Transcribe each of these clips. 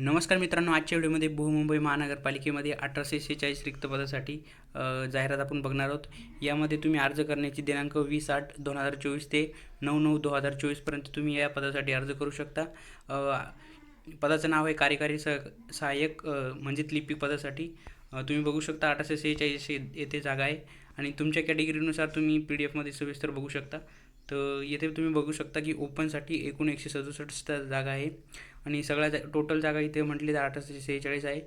नमस्कार मित्रांनो आजच्या व्हिडिओमध्ये बहुमुंबई महानगरपालिकेमध्ये अठराशे सेहेचाळीस रिक्त पदासाठी जाहिरात आपण बघणार आहोत. यामध्ये तुम्ही अर्ज करण्याची दिनांक वीस आठ दोन हजार चोवीस ते नऊ नऊ दोन हजार चोवीसपर्यंत तुम्ही या पदासाठी अर्ज करू शकता. पदाचं नाव आहे कार्यकारी सह सहाय्यक म्हणजेच लिपिक पदासाठी. तुम्ही बघू शकता अठराशे सेहेचाळीस येथे जागा आहे आणि तुमच्या कॅटेगरीनुसार तुम्ही पी डी एफमध्ये सविस्तर बघू शकता. तर येथे तुम्ही बघू शकता की ओपनसाठी एकूण एकशे सदुसष्ट जागा आहे आणि सगळ्या जा टोटल जागा इथे म्हटली तर अठराशे सेहेचाळीस आहे.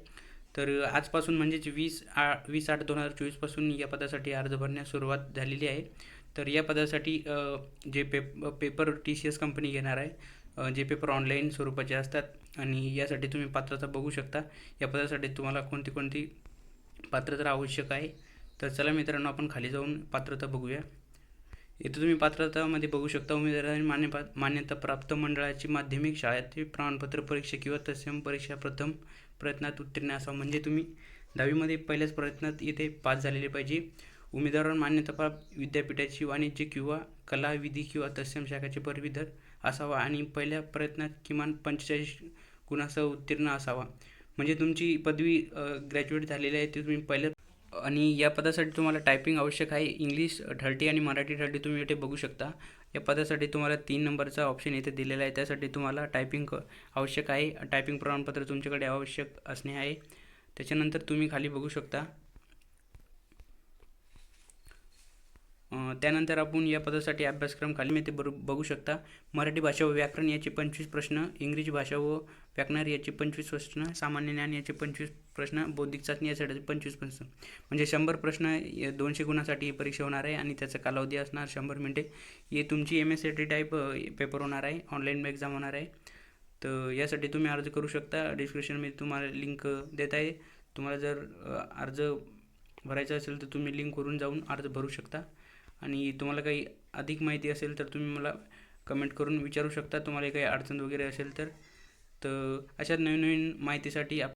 तर आजपासून म्हणजेच वीस आ वीस आठ दोन हजार चोवीसपासून या पदासाठी अर्ज भरण्यास सुरुवात झालेली आहे. तर या पदासाठी जे Pep paper T C S company घेणार आहे जे पेपर ऑनलाईन स्वरूपाचे असतात. आणि यासाठी तुम्ही पात्रता बघू शकता. या पदासाठी तुम्हाला कोणती कोणती पात्रता आवश्यक आहे. तर चला मित्रांनो आपण खाली जाऊन पात्रता बघूया. इथं तुम्ही पात्रतामध्ये बघू शकता उमेदवारांनी मान्य मान्यताप्राप्त मंडळाची माध्यमिक शाळेतील प्रमाणपत्र परीक्षा किंवा तत्सम परीक्षा प्रथम प्रयत्नात उत्तीर्ण असावं. म्हणजे तुम्ही दहावीमध्ये पहिल्याच प्रयत्नात इथे पास झालेले पाहिजे. उमेदवारांना मान्यताप्राप्त विद्यापीठाची वाणिज्य किंवा कला विधी किंवा तत्सम शाखाचे पदवीधर असावा आणि पहिल्या प्रयत्नात किमान पंचेचाळीस गुणासह उत्तीर्ण असावा. म्हणजे तुमची पदवी ग्रॅज्युएट झालेली आहे ती तुम्ही पहिल्या आणि या पदासाठी तुम्हाला टायपिंग आवश्यक आहे. इंग्लिश थर्टी आणि मराठी थर्टी तुम्ही इथे बघू शकता. या पदासाठी तुम्हाला तीन नंबरचा ऑप्शन इथे दिलेला आहे. त्यासाठी तुम्हाला टायपिंग आवश्यक आहे. टायपिंग प्रमाणपत्र तुमच्याकडे आवश्यक असणे आहे. त्याच्यानंतर तुम्ही खाली बघू शकता. त्यानंतर आपण या पदासाठी अभ्यासक्रम खाली मी ते बरो बघू शकता. मराठी भाषा व व्याकरण याचे पंचवीस प्रश्न इंग्रजी भाषा व व्याकरण याचे पंचवीस प्रश्न सामान्य ज्ञान याचे पंचवीस प्रश्न बौद्धिक चाचणी यासाठी पंचवीस प्रश्न. म्हणजे शंभर प्रश्न या दोनशे गुणासाठी परीक्षा होणार आहे आणि त्याचा कालावधी असणार शंभर मिनटे. हे तुमची M S C T type paper होणार आहे. ऑनलाईन एक्झाम होणार आहे. तर यासाठी तुम्ही अर्ज करू शकता. डिस्क्रिप्शनमध्ये तुम्हाला लिंक देत आहे. तुम्हाला जर अर्ज भरायचा असेल तर तुम्ही लिंकवरून जाऊन अर्ज भरू शकता. आणि तुम्हाला काही अधिक माहिती असेल तर तुम्ही मला कमेंट करून विचारू शकता. तुम्हाला काही अडचण वगैरे असेल तर तर अशा नवीन नवीन माहितीसाठी आप